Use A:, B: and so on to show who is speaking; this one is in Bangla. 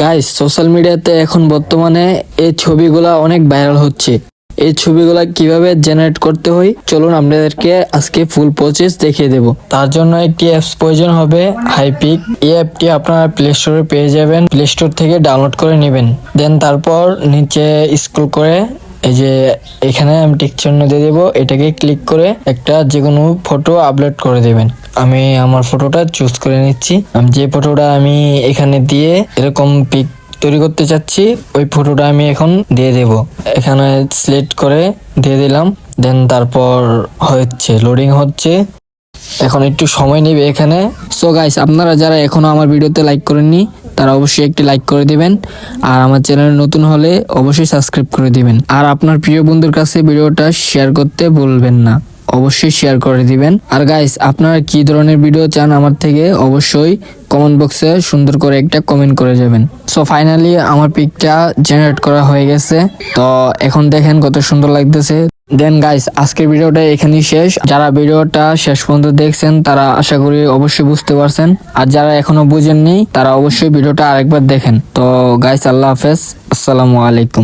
A: গাইস সোশ্যাল মিডিয়াতে এখন বর্তমানে এই ছবিগুলা অনেক ভাইরাল হচ্ছে। এই ছবিগুলা কীভাবে জেনারেট করতে হয়? চলুন আপনাদেরকে আজকে ফুল প্রসেস দেখিয়ে দেব। তার জন্য একটি অ্যাপস প্রয়োজন হবে হাইপিক এই অ্যাপটি আপনারা প্লে স্টোরে পেয়ে যাবেন। প্লে স্টোর থেকে ডাউনলোড করে নেবেন। দেন তারপর নিচে স্ক্রল করে এই যে এখানে আমি টিক চিহ্ন দিয়ে দেবো। এটাকে ক্লিক করে একটা যে কোনো ফটো আপলোড করে দেবেন। আমি আমার ফটোটা চুজ করে নিচ্ছি। আমি যে ফটোটা আমি এখানে দিয়ে এরকম পিক তৈরি করতে চাচ্ছি, ওই ফটোটা আমি এখন দিয়ে দেব। এখানে সিলেক্ট করে দিয়ে দিলাম। দেন তারপর হচ্ছে লোডিং হচ্ছে। এখন একটু সময় নেবে এখানে। সো গাইস আপনারা যারা এখনও আমার ভিডিওতে লাইক করেননি তারা অবশ্যই একটি লাইক করে দিবেন। আর আমার চ্যানেল নতুন হলে অবশ্যই সাবস্ক্রাইব করে দিবেন। আর আপনার প্রিয় বন্ধুর কাছে ভিডিওটা শেয়ার করতে ভুলবেন না। অবশ্যই শেয়ার করে দিবেন। আর গাইস আপনারা কি ধরনের ভিডিও চান আমার থেকে, অবশ্যই কমেন্ট বক্সে সুন্দর করে একটা কমেন্ট করে যাবেন। সো ফাইনালি আমার পিকটা জেনারেট করা হয়ে গেছে। তো, এখন দেখেন কত সুন্দর লাগতেছে। দেন গাইস আজকের ভিডিওটা এখানেই শেষ। যারা ভিডিওটা শেষ পর্যন্ত দেখছেন, তারা আশা করি অবশ্যই বুঝতে পারছেন। আর যারা এখনও বুঝেননি, তারা অবশ্যই ভিডিওটা আরেকবার দেখেন। তো গাইস আল্লাহ হাফেজ। আসসালামু আলাইকুম।